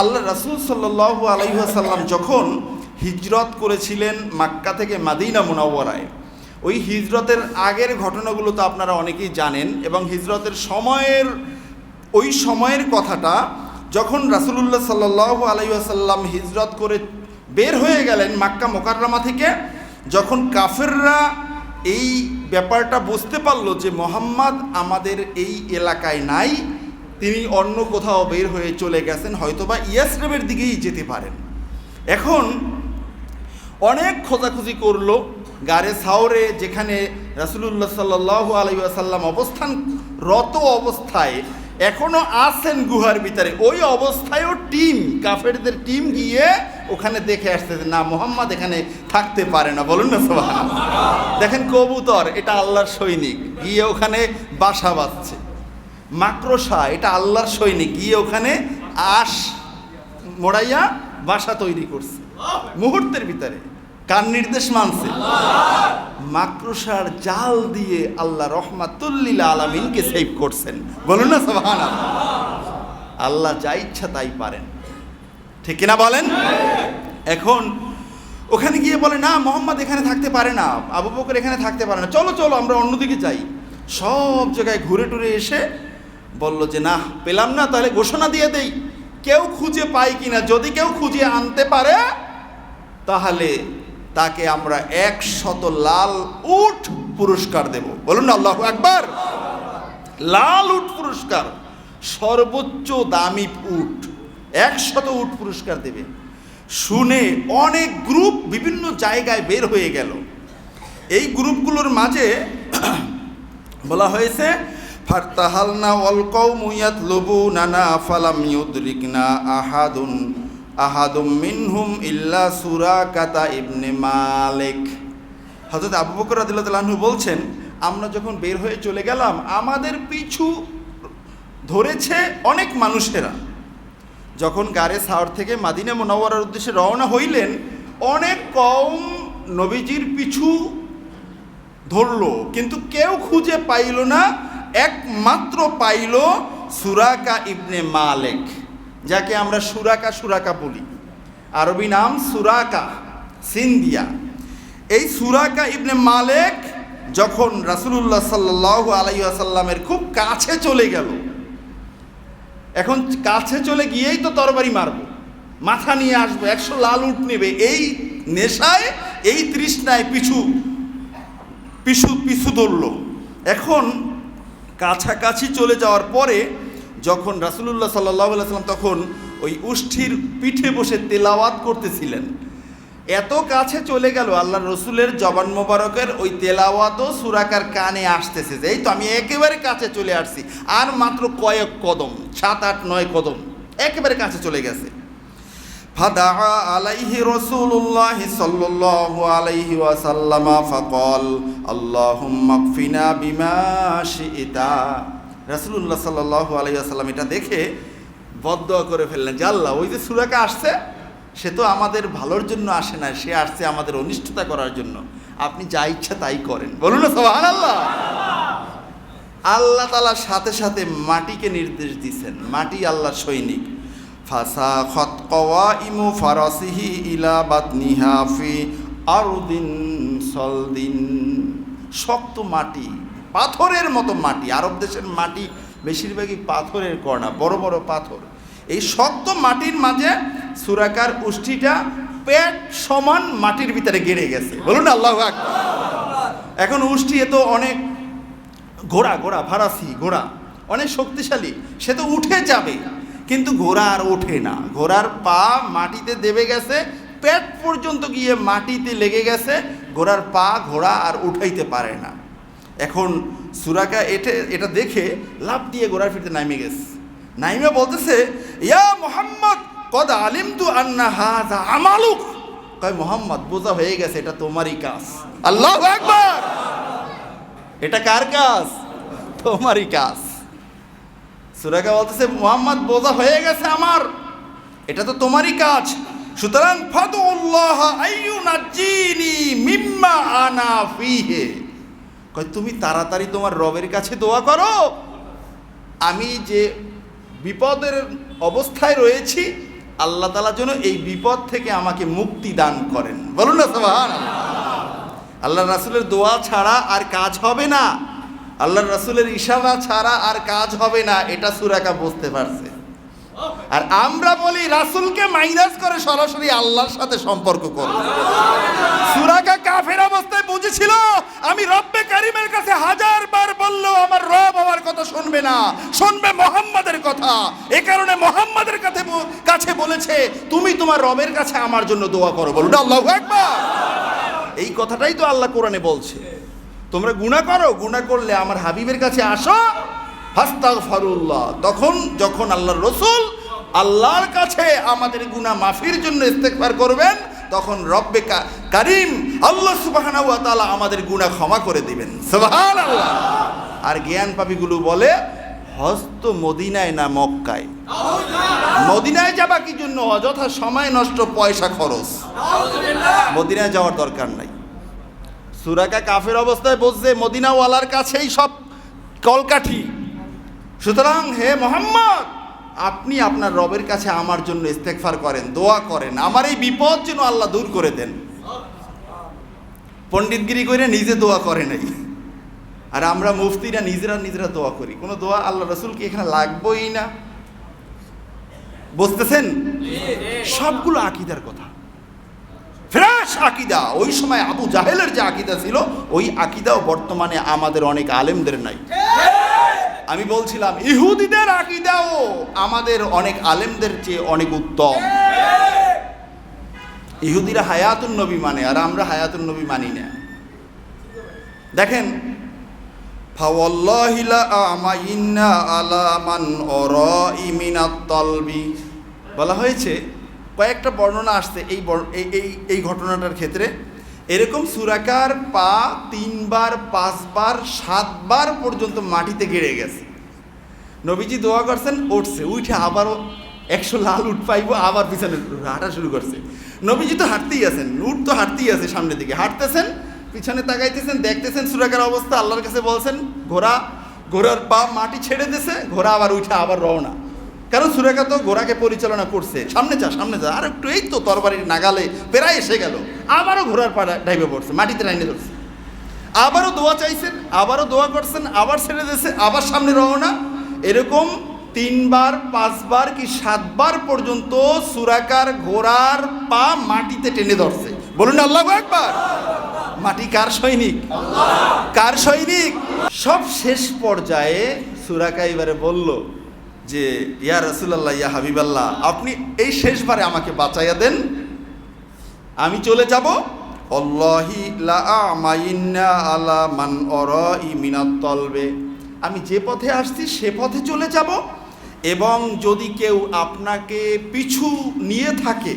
আল্লাহ রাসুল সাল্লাহ আলাইসাল্লাম যখন হিজরত করেছিলেন মাক্কা থেকে মাদিনা মুনাওয়ারায়, ওই হিজরতের আগের ঘটনাগুলো তো আপনারা অনেকেই জানেন এবং হিজরতের সময়ের, ওই সময়ের কথাটা যখন রাসুলুল্লাহ সাল্লাহ আলাইসাল্লাম হিজরত করে বের হয়ে গেলেন মাক্কা মোকাররমা থেকে, যখন কাফেররা এই ব্যাপারটা বুঝতে পারল যে মোহাম্মদ আমাদের এই এলাকায় নাই তিনি অন্য কোথাও বের হয়ে চলে গেছেন হয়তোবা ইয়াসরেবের দিকেই যেতে পারেন। এখন অনেক খোঁজাখুঁজি করল গারে সাওরে যেখানে রাসুলুল্লাহ সাল্লাহ আলাইসাল্লাম অবস্থান রত অবস্থায় এখনও আছেন গুহার ভিতরে। ওই অবস্থায়ও টিম কাফেরদের টিম গিয়ে ওখানে দেখে আসছে যে, না মোহাম্মদ এখানে থাকতে পারে না। বলুন না সবাই দেখেন কবুতর এটা আল্লাহর সৈনিক। গিয়ে ওখানে বাসা বাঁধছে। মাকড়সা এটা আল্লাহর সৈনিক। গিয়ে ওখানে আশ মোড়াইয়া বাসা তৈরি করছে। মুহূর্তের ভিতরে কার নির্দেশ মানছে? মাকড়সার জাল দিয়ে আল্লাহ রহমাতুল্লিল আলমিনকে সেভ করছেন। বলুন না সবাহান আল্লাহ যা ইচ্ছা তাই পারেন। ঠিক কিনা বলেন? এখন ওখানে গিয়ে বলে, না, মোহাম্মদ এখানে থাকতে পারে না। আবু বকর এখানে থাকতে পারে না। চলো চলো, আমরা অন্যদিকে যাই। সব জায়গায় ঘুরে টুরে এসে বলল যে না পেলাম না, তাহলে ঘোষণা দিয়ে দেই। কেউ খুঁজে পাই কিনা, যদি কেউ খুঁজে আনতে পারে, তাহলে তাকে আমরা একশত লাল উট পুরস্কার দেব। বলুন না, আল্লাহ একবার লাল উঠ পুরস্কার, সর্বোচ্চ দামি উট, একশত উট পুরস্কার দেবে। শুনে অনেক গ্রুপ বিভিন্ন জায়গায় বের হয়ে গেল। এই গ্রুপগুলোর মাঝে বলা হয়েছে ফারতাহালনা ওয়াল কওমু ইয়াতলুবু নানা ফালাম ইউদরিকনা আহাদুন, আহাদুম মিনহুম ইল্লা সুরাকাতা ইবনে মালিক। হযরত আবু বকর আনহু বলছেন, আমরা যখন বের হয়ে চলে গেলাম, আমাদের পিছু ধরেছে অনেক মানুষেরা। যখন গারে সাওর থেকে মাদিনা মোনাওয়ারার উদ্দেশ্যে রওনা হইলেন, অনেক কম নবীজির পিছু ধরলো, কিন্তু কেউ খুঁজে পাইল না একমাত্র পাইল সুরাকা ইবনে মালেক, যাকে আমরা সুরাকা সুরাকা বলি। আরবি নাম সুরাকা সিন্দিয়া এই সুরাকা ইবনে মালেক যখন রাসুলুল্লাহ সাল্লাহ আলাইসাল্লামের খুব কাছে চলে গেল, এখন কাছে চলে গিয়েই তো তরবারি মারবো, মাথা নিয়ে আসব, একশো লাল উঠ নেবে, এই নেশায়, এই তৃষ্ণায় পিছু পিছু পিছু ধরল এখন কাছাকাছি চলে যাওয়ার পরে যখন রাসুলুল্লাহ সাল্লাহ সাল্লাম তখন ওই উষ্ঠির পিঠে বসে তেলাওয়াত করতেছিলেন। এত কাছে চলে গেল আল্লাহ রসুলের জবান মোবারকের ওই তেলাওয়াতও সুরাকার কানে আসতেছে যে, এই তো আমি একেবারে কাছে চলে আসছি। আর মাত্র কয়েক কদম, সাত আট নয় কদম, একেবারে কাছে চলে গেছে। ফাদা আলাইহি রসুল্লাহ সাল্লাল্লাহু আলাইহি ওয়াসাল্লাম ফাকল, আল্লাহুম্মা কফিনা বিমা শিইতা রাসূলুল্লাহ সাল্লাল্লাহু আলাইহি ওয়াসাল্লাম এটা দেখে বদদোয়া করে ফেললেন যে, আল্লাহ, ওই যে সুরাকা আসছে, সে তো আমাদের ভালোর জন্য আসে না, সে আসছে আমাদের অনিষ্টতা করার জন্য। আপনি যা ইচ্ছা তাই করেন। বলুন না আল্লাহ আল্লাহ তালার সাথে সাথে মাটিকে নির্দেশ দিছেন মাটি আল্লাহ সৈনিক। ফাসা খত কওয়া ইমু ফারাসিহি ইলা বাতনিহা ফি আরদিন সলদিন। শক্ত মাটি, পাথরের মতো মাটি, আরব দেশের মাটি বেশিরভাগই পাথরের কর্ণা, বড় বড় পাথর। এই শক্ত মাটির মাঝে সুরাকার উষ্ঠিটা পেট সমান মাটির ভিতরে গেড়ে গেছে। বলুন আল্লাহ এখন উষ্ঠি এ তো অনেক ঘোড়া ঘোড়া, ফারাসি ঘোড়া, অনেক শক্তিশালী, সে তো উঠে যাবে কিন্তু ঘোড়া আর ওঠে না। ঘোড়ার পা মাটিতে দেবে গেছে, পেট পর্যন্ত গিয়ে মাটিতে লেগে গেছে, ঘোড়ার পা ঘোড়া আর উঠাইতে পারে না। এখন সুরাকা এটে এটা দেখে লাভ দিয়ে ঘোড়ার ফিরতে নামে গেছে। নাইমে বলতেছে, ইয়া মোহাম্মদ, কদ আলিম তু আন্না হাজা আমালুক? কয়, মোহাম্মদ, বোঝা হয়ে গেছে, এটা তোমারই কাজ। আল্লাহ একবার এটা কার কাজ? তোমারই কাজ। সুরাকা বলতেছে, মোহাম্মদ, বোঝা হয়ে গেছে আমার। এটা তো তোমারই কাজ। সুতরাং মিম্মা আনা ফিহে। কয়, তুমি তাড়াতাড়ি তোমার রবের কাছে দোয়া করো। আমি যে বিপদের অবস্থায় রয়েছি, আল্লাহ তালা যেন এই বিপদ থেকে আমাকে মুক্তি দান করেন। বলুন না সবান আল্লাহ রাসুলের দোয়া ছাড়া আর কাজ হবে না। আল্লাহ রাসুলের ইশারা ছাড়া আর কাজ হবে না, এটা সুরাকা বুঝতে পারছে। আর আমরা বলি রাসুলকে মাইনাস করে সরাসরি আল্লাহর সাথে সম্পর্ক করো সুরাকা কাফের অবস্থায় বুঝেছিল, আমি রব্বে কারিমের কাছে হাজার বার বললেও আমার রব আমার কথা শুনবে না, শুনবে মোহাম্মদের কথা। এ কারণে মোহাম্মদের কাছে কাছে বলেছে, তুমি তোমার রবের কাছে আমার জন্য দোয়া করো। বলুন আল্লাহ একবার এই কথাটাই তো আল্লাহ কোরআনে বলছে। তোমরা গুণা করো, গুণা করলে আমার হাবিবের কাছে আসো। ফাস্তাগফারুল্লাহ। তখন, যখন আল্লাহর রসুল আল্লাহর কাছে আমাদের গুনাহ মাফির জন্য ইস্তেগফার করবেন, তখন রব্বে কারিম আল্লাহ সুবাহানা ওয়া তাআলা আমাদের গুনাহ ক্ষমা করে দিবেন। সুবহানাল্লাহ। আর জ্ঞান পাপীগুলো বলে, হস্ত মদিনায় না মক্কায়? মদিনায় যাবা কি জন্য? অযথা সময় নষ্ট, পয়সা খরচ। মদিনায় যাওয়ার দরকার নাই। সুরাকা কাফের অবস্থায় বসছে মদিনাওয়ালার কাছেই সব কলকাঠি। সুতরাং হে মোহাম্মদ আপনি আপনার রবের কাছে আমার জন্য ইস্তেকফার করেন দোয়া করেন। আমার এই বিপদ যেন আল্লাহ দূর করে দেন। পণ্ডিতগিরি করে নিজে দোয়া করে নাই। আর আমরা মুফতিরা নিজেরা নিজেরা দোয়া করি। কোনো দোয়া আল্লাহ রসুল কি এখানে লাগবেই না? বুঝতেছেন? সবগুলো আকিদার কথা। ফ্রেশ আকিদা। ওই সময় আবু জাহেলের যে আকিদা ছিল, ওই আকিদাও বর্তমানে আমাদের অনেক আলেমদের নাই। আমি বলছিলাম, ইহুদিদের আকিদাও আমাদের অনেক আলেমদের চেয়ে অনেক উত্তম। ইহুদিরা হায়াতুন নবী মানে আর আমরা হায়াতুন নবী মানি না। দেখেন আলা বলা হয়েছে কয়েকটা বর্ণনা আসছে এই এই এই ঘটনাটার ক্ষেত্রে। এরকম সুরাকার পা তিনবার, পাঁচবার, সাতবার পর্যন্ত মাটিতে গেড়ে গেছে। নবীজি দোয়া করছেন, উঠছে, উঠে আবারও একশো লাল উঠ পাইব, আবার পিছনে হাঁটা শুরু করছে। নবীজি তো হাঁটতেই আছেন, উঠ তো হাঁটতেই আছে সামনের দিকে। হাঁটতেছেন, পিছনে তাকাইতেছেন, দেখতেছেন সুরাকার অবস্থা, আল্লাহর কাছে বলছেন, ঘোড়া, ঘোড়ার পা মাটি ছেড়ে দিছে, ঘোড়া আবার উঠে আবার রওনা। কারণ সুরেখা তো ঘোড়াকে পরিচালনা করছে। সামনে যা সামনে যা। আর একটু এই তো তরবারির নাগালে প্রায় এসে গেল। আবারও ঘোড়ার পা ডাইবে পড়ছে মাটিতে লাইনে ধরছে। আবারও দোয়া চাইছেন আবারও দোয়া করছেন আবার ছেড়ে দিয়েছে আবার সামনে রওনা। এরকম তিনবার পাঁচবার কি সাতবার পর্যন্ত সুরাকার ঘোড়ার পা মাটিতে টেনে ধরছে। বলুন আল্লাহ একবার মাটি কার সৈনিক? কার সৈনিক? সব শেষ পর্যায়ে সুরাকা এবারে বলল যে ইয়া রসুলাল্লাহ ইয়া হাবিবাল্লাহ আপনি এই শেষবারে আমাকে বাঁচাইয়া দেন। আমি চলে যাব। আলা মান তলবে। আমি যে পথে আসছি সে পথে চলে যাব। এবং যদি কেউ আপনাকে পিছু নিয়ে থাকে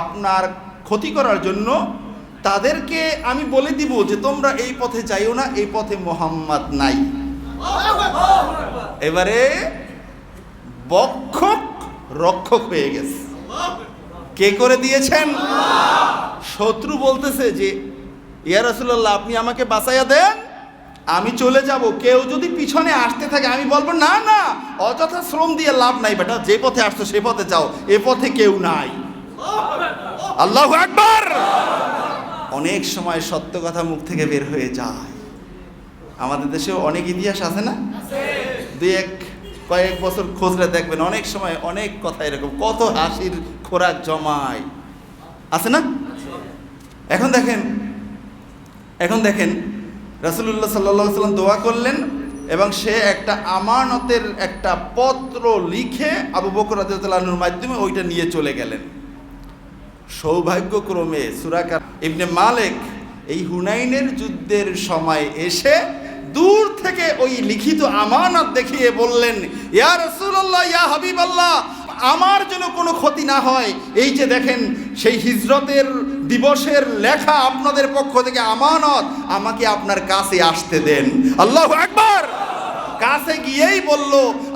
আপনার ক্ষতি করার জন্য তাদেরকে আমি বলে দিব যে তোমরা এই পথে যাইও না এই পথে মোহাম্মদ নাই। এবারে বক্ষক রক্ষক হয়ে গেছে। কে করে দিয়েছেন? শত্রু বলতেছে যে ইয়া রাসূলুল্লাহ আপনি আমাকে বাঁচাইয়া দেন আমি চলে যাব। কেউ যদি পিছনে আসতে থাকে আমি বলব না না অযথা শ্রম দিয়ে লাভ নাই বেটা যে পথে আসছো সে পথে যাও এ পথে কেউ নাই। আল্লাহু আকবার! অনেক সময় সত্য কথা মুখ থেকে বের হয়ে যায়। আমাদের দেশেও অনেক ইতিহাস আছে না? দুই এক কয়েক বছর খোঁজলে দেখবেন, অনেক সময় অনেক কথা এরকম, কত হাসির খোরাক জমায়। আছে না? এখন দেখেন এখন দেখেন, রাসুলুল্লাহ সাল্লাহ সাল্লাম দোয়া করলেন এবং সে একটা আমানতের একটা পত্র লিখে আবু বকর মাধ্যমে ওইটা নিয়ে চলে গেলেন। সৌভাগ্যক্রমে সুরাকার ইবনে মালেক এই হুনাইনের যুদ্ধের সময় এসে দূর থেকে ওই লিখিত আমানত দেখিয়ে বললেন, ইয়া রসুল্লাহ ইয়া হাবিবাল্লাহ, আমার যেন কোনো ক্ষতি না হয়, এই যে দেখেন, সেই হিজরতের দিবসের লেখা আপনাদের পক্ষ থেকে আমানত, আমাকে আপনার কাছে আসতে দেন। আল্লাহ একবার কাছে গিয়েই বলল,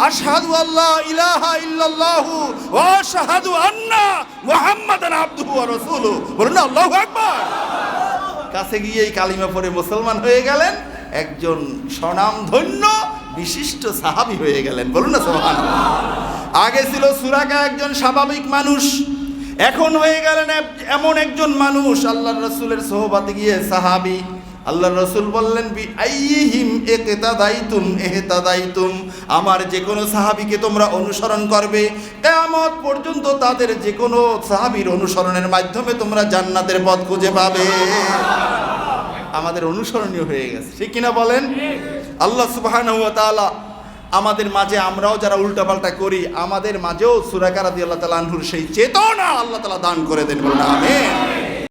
আশহাদু আল্লাহ ইলাহা ইল্লাল্লাহু ওয়া আশহাদু আন্না মুহাম্মাদান আবদুহু ওয়া রাসূলুহু। বলুন আল্লাহু আকবার! কাছে গিয়েই কালিমা পড়ে মুসলমান হয়ে গেলেন। একজন স্বনামধন্য বিশিষ্ট সাহাবী হয়ে গেলেন। বলুন না, সুবহানাল্লাহ। আগে ছিল সুরাকা একজন স্বাভাবিক মানুষ, এখন হয়ে গেলেন এমন একজন মানুষ আল্লাহ রসুলের সোহবাতে গিয়ে সাহাবি। আল্লাহ রসুল বললেন আমার যে কোনো সাহাবিকে তোমরা অনুসরণ করবে। কেয়ামত পর্যন্ত তাদের যে কোনো সাহাবির অনুসরণের মাধ্যমে তোমরা জান্নাতের পথ খুঁজে পাবে। আমাদের অনুসরণীয় হয়ে গেছে। ঠিক কিনা বলেন? আল্লাহ সুবাহান আমাদের মাঝে আমরাও যারা উল্টাপাল্টা করি, আমাদের মাঝেও সুরাকারাদি আল্লাহ তালা আনহুর সেই চেতনা আল্লাহ তালা দান করে দেন বলে আমিন।